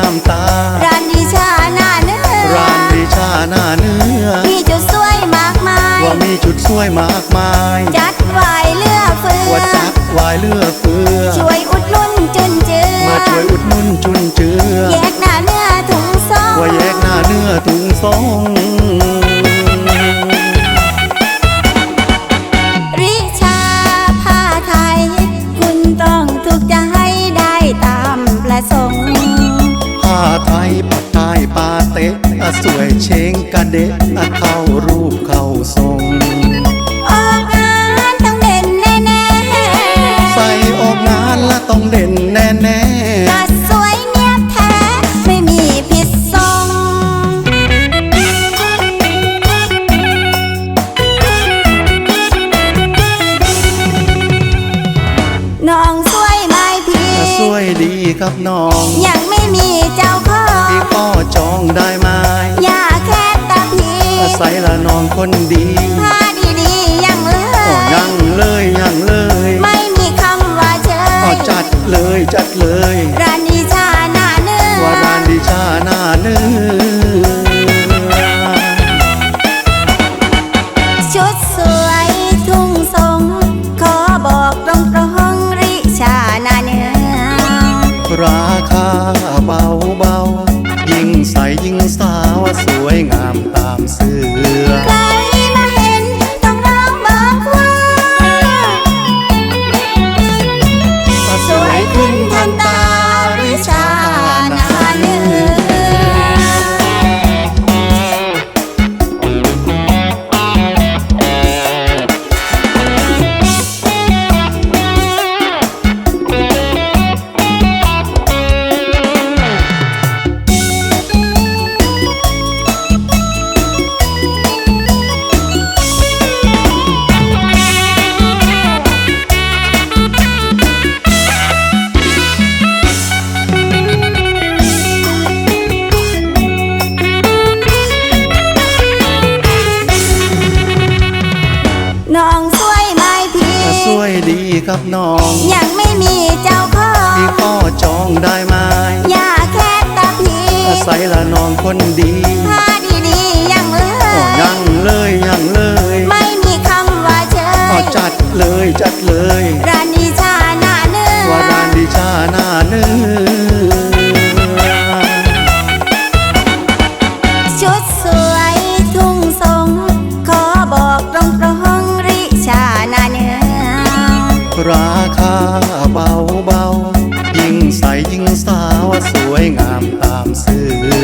ามตา ร้านดีชาหน้าเนื้อร้านดีชาหน้าเนื้อ มีจุดสวยมากมาย ว่ามีจุดสวยมากมาย จัดวายเลือกเฟือว่าจัดวายเลือกเฟือ ช่วยอุดหนุนจุนเจือ มาช่วยอุดหนุนจุนเจือ แยกหน้าเนื้อถุงซองว่าแยกหน้าเนื้อถุงซองประสงค์ ผ้าไทยปักใต้ปาเต๊ะอะสวยเชงกะเดะอะเข้ารูปเข้าทรงออกงานต้องเด่นแน่ๆใส่ออกงานละต้องเด่นแน่แน่ก็สวยเนียบแท้ไม่มีผิดทรงน้องสวยไหมพี่ๆสวยดีครับน้องยังไม่มี เจ้าของพี่ก็จองได้ไหมอย่าแค่ตาพี่ใส่ละน้องคนดี สาวสวยงามตามเสือ ดีครับน้องยังไม่มีเจ้าของพี่ก็จองได้ไหมอย่าแค่ตาพี่ใส่ละน้องคนดีผ้าดีๆยังเลโอ้ยยังเลยยังเลย ไม่มีคำว่าเชก็ยจัดเลยจัด ราคาเบาเบายิ่งใสยิ่งสาวสวยงามตามสื่อ